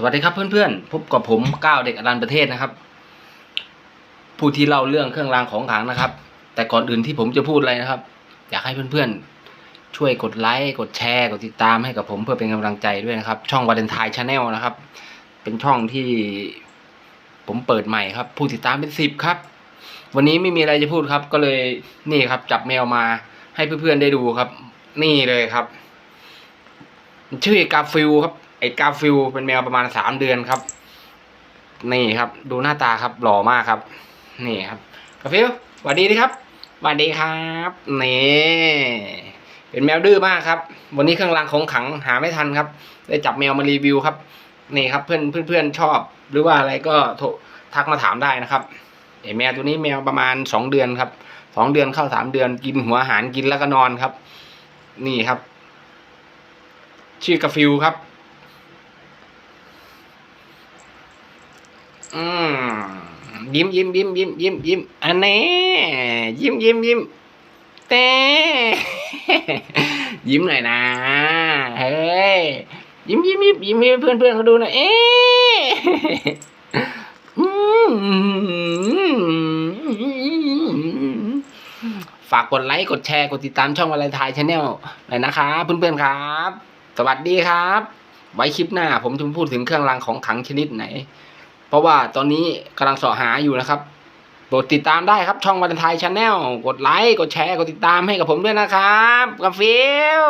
สวัสดีครับเพื่อนๆ พบกับผมก้าวเด็กอรันประเทศนะครับ ผู้ที่เล่าเรื่องเครื่องรางของขลังนะครับ แต่ก่อนอื่นที่ผมจะพูดอะไรนะครับ อยากให้เพื่อนๆ ช่วยกดไลค์กดแชร์ กดติดตามให้กับผมเพื่อเป็นกำลังใจด้วยนะครับ ช่องวาเลนไทน์ชาแนลนะครับ เป็นช่องที่ผมเปิดใหม่ครับ ผู้ติดตามเป็นสิบครับ วันนี้ไม่มีอะไรจะพูดครับ ก็เลยนี่ครับ จับแมวมาให้เพื่อนๆได้ดูครับ นี่เลยครับชื่อกาฟิลครับ ไอ้กาฟิลเป็นแมวประมาณสามเดือนครับ นี่ครับ ดูหน้าตาครับหล่อมากครับ นี่ครับกาฟิลสวัสดีดีครับสวัสดีครับนี่เป็นแมวดื้อมากครับ วันนี้เครื่องรางของขังหาไม่ทันครับ ได้จับแมวมารีวิวครับ นี่ครับเพื่อนเพื่อนเพื่อนชอบ หรือว่าอะไรก็โทรทักมาถามได้นะครับไอ้แมวตัวนี้แมวประมาณสองเดือนครับสองเดือนเข้าสามเดือนกินหัวอาหารกินแล้วก็นอนครับ นี่ครับ ชื่อกาฟิลครับ อืมยิ้มยิ้มยิ้มยิ้มยิ้มยิ้มอันนี้ยิ้มยิ้มยิ้มเต้ยิ้มหน่อยนะเฮ้ยยิ้มยิ้มยิ้มยิ้มให้เพื่อนเพื่อนเขาดูหน่อยเอ๊ะอืมฝากกดไลค์กดแชร์กดติดตามช่องวาเลนไทน์ชาแนลหน่อยนะครับเพื่อนๆครับ สวัสดีครับ ไว้คลิปหน้าผมจะพูดถึงเครื่องรางของขลังชนิดไหน เพราะว่าตอนนี้กำลังเสาะหาอยู่นะครับกดติดตามได้ครับช่องวัลนไทยชาแนลกดไลค์กดแชร์กดติดตามให้กับผมด้วยนะครับกาฟิล